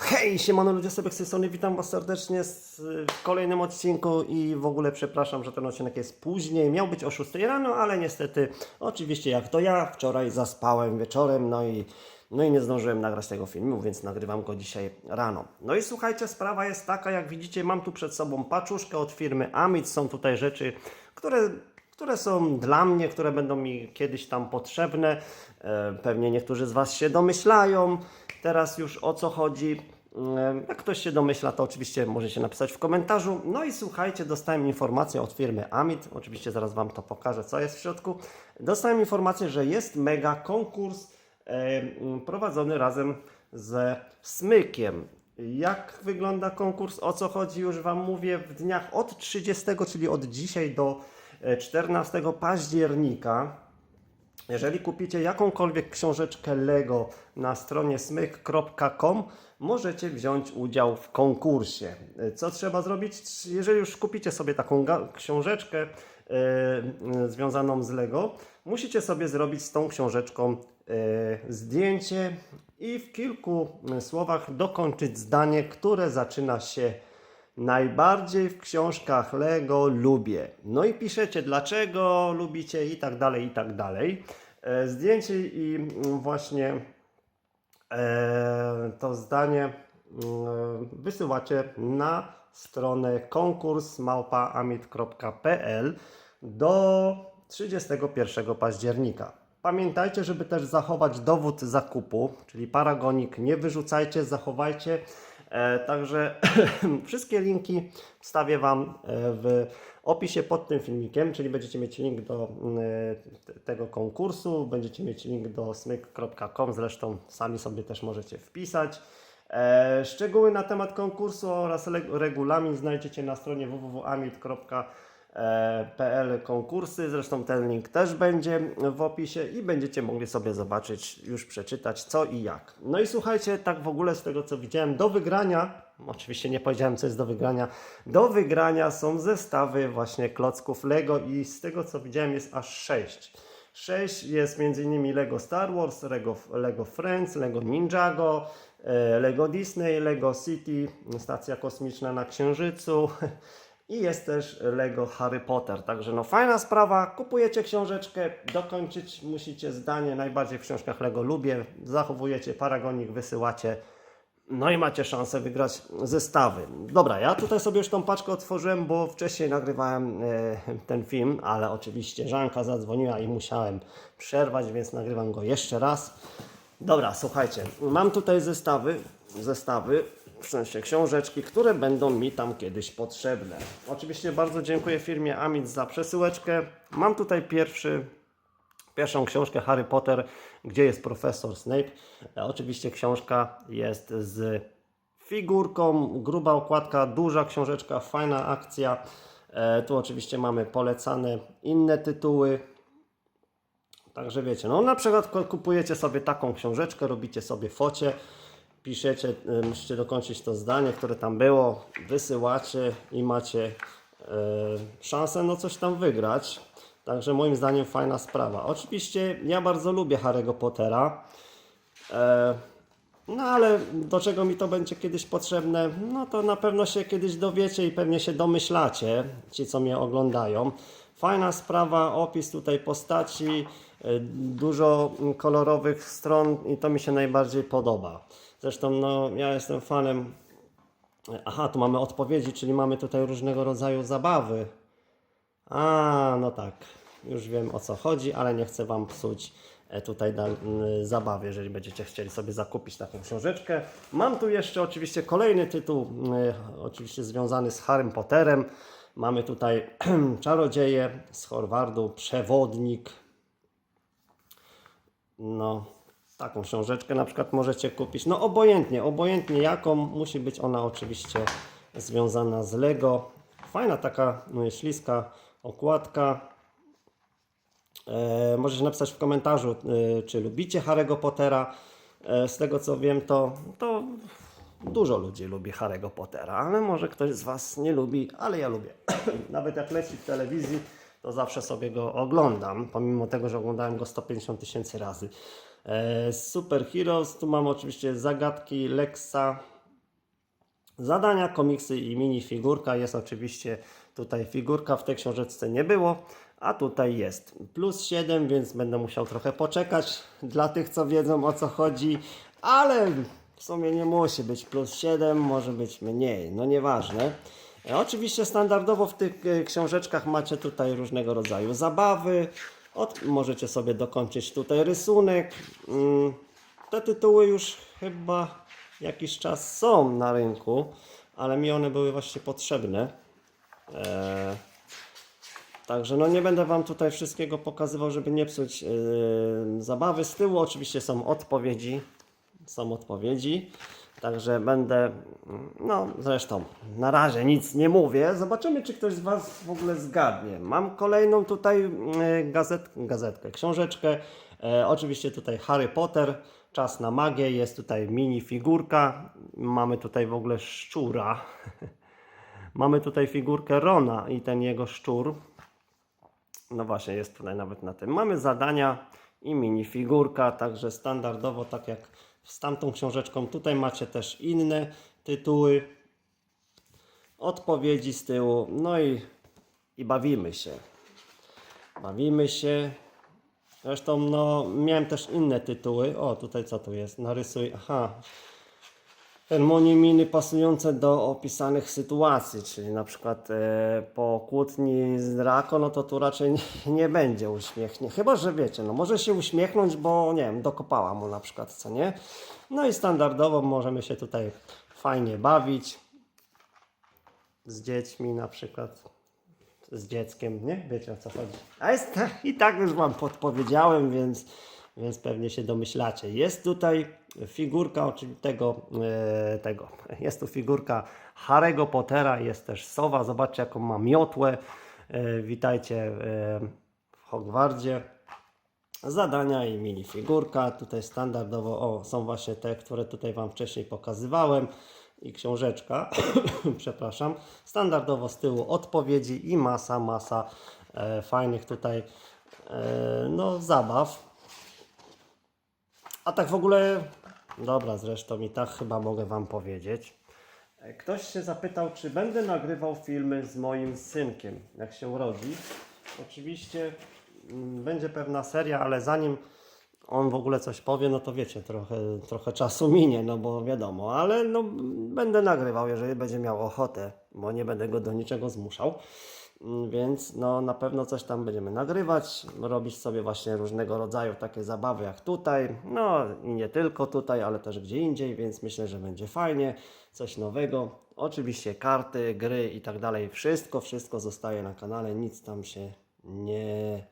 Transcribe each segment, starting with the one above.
Hej, siemano ludzie sobie z tej witam Was serdecznie z, w kolejnym odcinku i w ogóle przepraszam, że ten odcinek jest później, miał być o 6 rano, ale niestety, oczywiście jak to ja, wczoraj zaspałem wieczorem, no i, no i nie zdążyłem nagrać tego filmu, więc nagrywam go dzisiaj rano. No i słuchajcie, sprawa jest taka, jak widzicie, mam tu przed sobą paczuszkę od firmy Amit, są tutaj rzeczy, które które są dla mnie, które będą mi kiedyś tam potrzebne. E, Pewnie niektórzy z Was się domyślają teraz już o co chodzi. E, Jak ktoś się domyśla, to oczywiście możecie napisać w komentarzu. No i słuchajcie, dostałem informację od firmy Amit. Oczywiście zaraz Wam to pokażę, co jest w środku. Dostałem informację, że jest mega konkurs e, m, prowadzony razem ze Smykiem. Jak wygląda konkurs, o co chodzi, już Wam mówię w dniach od 30, czyli od dzisiaj do e, 14 października. Jeżeli kupicie jakąkolwiek książeczkę Lego na stronie smyk.com, możecie wziąć udział w konkursie. Co trzeba zrobić? Jeżeli już kupicie sobie taką książeczkę e, związaną z Lego, musicie sobie zrobić z tą książeczką e, zdjęcie i w kilku słowach dokończyć zdanie, które zaczyna się Najbardziej w książkach Lego lubię. No i piszecie dlaczego lubicie i tak dalej, i tak dalej. E, Zdjęcie i mm, właśnie e, to zdanie mm, wysyłacie na stronę konkursmałpaamit.pl do 31 października. Pamiętajcie, żeby też zachować dowód zakupu, czyli paragonik nie wyrzucajcie, zachowajcie. E, także wszystkie linki wstawię Wam e, w opisie pod tym filmikiem, czyli będziecie mieć link do e, tego konkursu, będziecie mieć link do smyk.com, zresztą sami sobie też możecie wpisać. Szczegóły na temat konkursu oraz regulamin znajdziecie na stronie www.amit.pl PL konkursy. Zresztą ten link też będzie w opisie i będziecie mogli sobie zobaczyć, już przeczytać co i jak. No i słuchajcie, tak w ogóle z tego co widziałem, do wygrania, oczywiście nie powiedziałem co jest do wygrania, do wygrania są zestawy właśnie klocków Lego i z tego co widziałem jest aż 6. 6 jest m.in. Lego Star Wars, Lego, Lego Friends, Lego Ninjago, e, Lego Disney, Lego City, stacja kosmiczna na Księżycu i jest też Lego Harry Potter. Także no fajna sprawa, kupujecie książeczkę, dokończyć musicie zdanie, najbardziej w książkach Lego lubię, zachowujecie paragonik, wysyłacie, no i macie szansę wygrać zestawy. Dobra, ja tutaj sobie już tą paczkę otworzyłem, bo wcześniej nagrywałem e, ten film, ale oczywiście Żanka zadzwoniła i musiałem przerwać, więc nagrywam go jeszcze raz. Dobra, słuchajcie, mam tutaj zestawy, zestawy, w sensie książeczki, które będą mi tam kiedyś potrzebne. Oczywiście bardzo dziękuję firmie Amit za przesyłeczkę. Mam tutaj pierwszy pierwszą książkę Harry Potter, gdzie jest profesor Snape. E, oczywiście książka jest z figurką, gruba okładka, duża książeczka, fajna akcja. E, tu oczywiście mamy polecane inne tytuły. Także wiecie, no na przykład ku- kupujecie sobie taką książeczkę, robicie sobie focie, piszecie, musicie dokończyć to zdanie, które tam było, wysyłacie i macie y, szansę no coś tam wygrać. Także moim zdaniem fajna sprawa. Oczywiście ja bardzo lubię Harry'ego Pottera. E, no ale do czego mi to będzie kiedyś potrzebne? No to na pewno się kiedyś dowiecie i pewnie się domyślacie, ci co mnie oglądają. Fajna sprawa, opis tutaj postaci, dużo mm, kolorowych stron i to mi się najbardziej podoba. Zresztą no, ja jestem fanem. Aha, tu mamy odpowiedzi, czyli mamy tutaj różnego rodzaju zabawy. A, no tak, już wiem o co chodzi, ale nie chcę Wam psuć e, tutaj zabawy, jeżeli będziecie chcieli sobie zakupić taką książeczkę. Mam tu jeszcze oczywiście kolejny tytuł, m, oczywiście związany z Harrym Potterem. Mamy tutaj Czarodzieje z Horwardu, Przewodnik. No, taką książeczkę na przykład możecie kupić. No obojętnie, obojętnie jaką, musi być ona oczywiście związana z Lego. Fajna taka no, śliska okładka. E, możecie napisać w komentarzu, e, czy lubicie Harry'ego Pottera. E, z tego co wiem, to, to dużo ludzi lubi Harry'ego Pottera, ale może ktoś z Was nie lubi, ale ja lubię. Nawet jak leci w telewizji, to zawsze sobie go oglądam, pomimo tego, że oglądałem go 150 tysięcy razy. E, Super Heroes, tu mam oczywiście zagadki Lexa, Zadania, komiksy i minifigurka. Jest oczywiście tutaj figurka, w tej książeczce nie było, a tutaj jest. Plus 7, więc będę musiał trochę poczekać dla tych, co wiedzą o co chodzi, ale w sumie nie musi być plus 7, może być mniej, no nieważne. E, Oczywiście standardowo w tych e, książeczkach macie tutaj różnego rodzaju zabawy. Od, możecie sobie dokończyć tutaj rysunek. Mm, Te tytuły już chyba jakiś czas są na rynku, ale mi one były właśnie potrzebne. Eee, Także no nie będę Wam tutaj wszystkiego pokazywał, żeby nie psuć yy, zabawy. Z tyłu oczywiście są odpowiedzi. Są odpowiedzi. Także będę, no zresztą na razie nic nie mówię. Zobaczymy, czy ktoś z Was w ogóle zgadnie. Mam kolejną tutaj yy, gazet, gazetkę, książeczkę. E, oczywiście tutaj Harry Potter, Czas na magię. Jest tutaj mini figurka. Mamy tutaj w ogóle szczura. Mamy tutaj figurkę Rona i ten jego szczur. No właśnie, jest tutaj nawet na tym. Mamy zadania i minifigurka, także standardowo, tak jak z tamtą książeczką, tutaj macie też inne tytuły, odpowiedzi z tyłu, no i, i bawimy się. Bawimy się. Zresztą, no, miałem też inne tytuły. O, tutaj co tu jest? Narysuj. Aha, Harmonii miny pasujące do opisanych sytuacji, czyli na przykład e, po kłótni z Rako, no to tu raczej nie, nie będzie uśmiechnie. Chyba, że wiecie, no może się uśmiechnąć, bo nie wiem, dokopała mu na przykład, co nie? No i standardowo możemy się tutaj fajnie bawić z dziećmi na przykład, z dzieckiem, nie? Wiecie o co chodzi. A jest, i tak już Wam podpowiedziałem, więc, więc pewnie się domyślacie. Jest tutaj figurka tego, e, tego. Jest tu figurka Harry'ego Pottera, jest też sowa. Zobaczcie jaką ma miotłę. E, Witajcie e, w Hogwardzie. Zadania i minifigurka. Tutaj standardowo o, są właśnie te, które tutaj Wam wcześniej pokazywałem. I książeczka, przepraszam. Standardowo z tyłu odpowiedzi i masa, masa fajnych tutaj no, zabaw. A tak w ogóle, dobra, zresztą i tak chyba mogę Wam powiedzieć. Ktoś się zapytał, czy będę nagrywał filmy z moim synkiem, jak się urodzi. Oczywiście mm, będzie pewna seria, ale zanim on w ogóle coś powie, no to wiecie, trochę, trochę czasu minie, no bo wiadomo, ale no będę nagrywał, jeżeli będzie miał ochotę, bo nie będę go do niczego zmuszał. Mm, Więc no, na pewno coś tam będziemy nagrywać, robić sobie właśnie różnego rodzaju takie zabawy jak tutaj, no i nie tylko tutaj, ale też gdzie indziej, więc myślę, że będzie fajnie, coś nowego. Oczywiście karty, gry i tak dalej, wszystko, wszystko zostaje na kanale, nic tam się nie,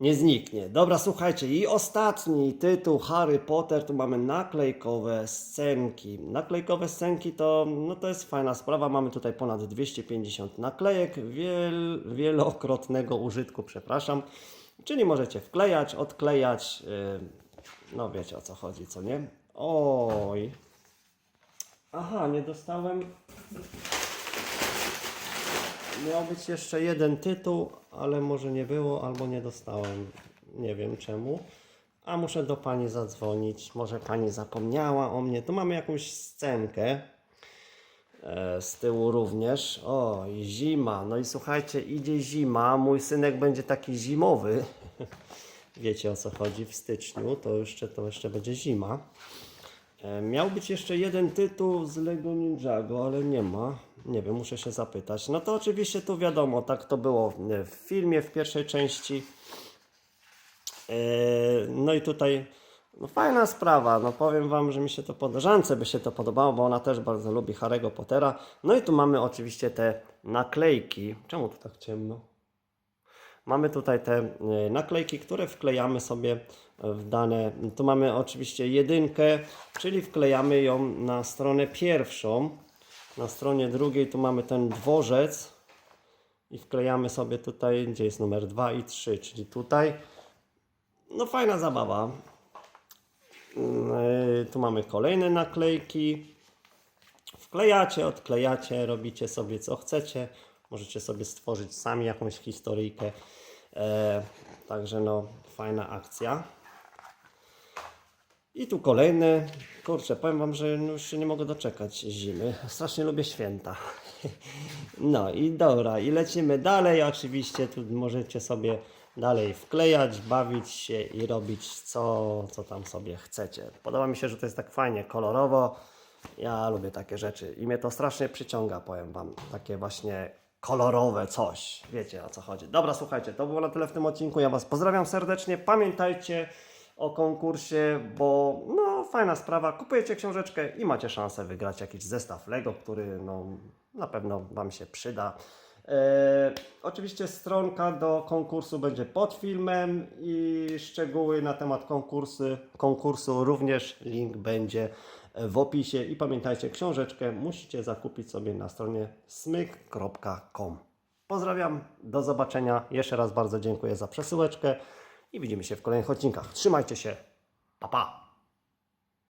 nie zniknie. Dobra, słuchajcie, i ostatni tytuł Harry Potter, tu mamy naklejkowe scenki. Naklejkowe scenki to, no to jest fajna sprawa, mamy tutaj ponad 250 naklejek wiel, wielokrotnego użytku, przepraszam. Czyli możecie wklejać, odklejać, yy, no wiecie o co chodzi, co nie? Oj. Aha, nie dostałem Miał być jeszcze jeden tytuł, ale może nie było, albo nie dostałem. Nie wiem czemu. A muszę do pani zadzwonić. Może pani zapomniała o mnie. Tu mamy jakąś scenkę. E, z tyłu również. O, zima. No i słuchajcie, idzie zima. Mój synek będzie taki zimowy. Wiecie o co chodzi w styczniu. To jeszcze, to jeszcze będzie zima. E, Miał być jeszcze jeden tytuł z Lego Ninjago, ale nie ma. Nie wiem, muszę się zapytać. No to oczywiście tu wiadomo, tak to było w filmie, w pierwszej części. E, No i tutaj no fajna sprawa. No powiem Wam, że mi się to podoba. Żance by się to podobało, bo ona też bardzo lubi Harry'ego Pottera. No i tu mamy oczywiście te naklejki. Czemu tu tak ciemno? Mamy tutaj te e, naklejki, które wklejamy sobie w dane. Tu mamy oczywiście jedynkę, czyli wklejamy ją na stronę pierwszą. Na stronie drugiej tu mamy ten dworzec i wklejamy sobie tutaj, gdzie jest numer 2 i 3, czyli tutaj. No fajna zabawa. Yy, Tu mamy kolejne naklejki. Wklejacie, odklejacie, robicie sobie co chcecie. Możecie sobie stworzyć sami jakąś historyjkę. E, także no, fajna akcja. I tu kolejny. Kurczę, powiem Wam, że już się nie mogę doczekać zimy. Strasznie lubię święta. No i dobra, i lecimy dalej. Oczywiście tu możecie sobie dalej wklejać, bawić się i robić co, co tam sobie chcecie. Podoba mi się, że to jest tak fajnie, kolorowo. Ja lubię takie rzeczy i mnie to strasznie przyciąga, powiem Wam. Takie właśnie kolorowe coś. Wiecie o co chodzi. Dobra, słuchajcie, to było na tyle w tym odcinku. Ja Was pozdrawiam serdecznie. Pamiętajcie o konkursie, bo no fajna sprawa. Kupujecie książeczkę i macie szansę wygrać jakiś zestaw Lego, który no, na pewno Wam się przyda. E, oczywiście stronka do konkursu będzie pod filmem i szczegóły na temat konkursy, konkursu również link będzie w opisie. I pamiętajcie, książeczkę musicie zakupić sobie na stronie smyk.com. Pozdrawiam, do zobaczenia. Jeszcze raz bardzo dziękuję za przesyłeczkę i widzimy się w kolejnych odcinkach. Trzymajcie się, pa pa!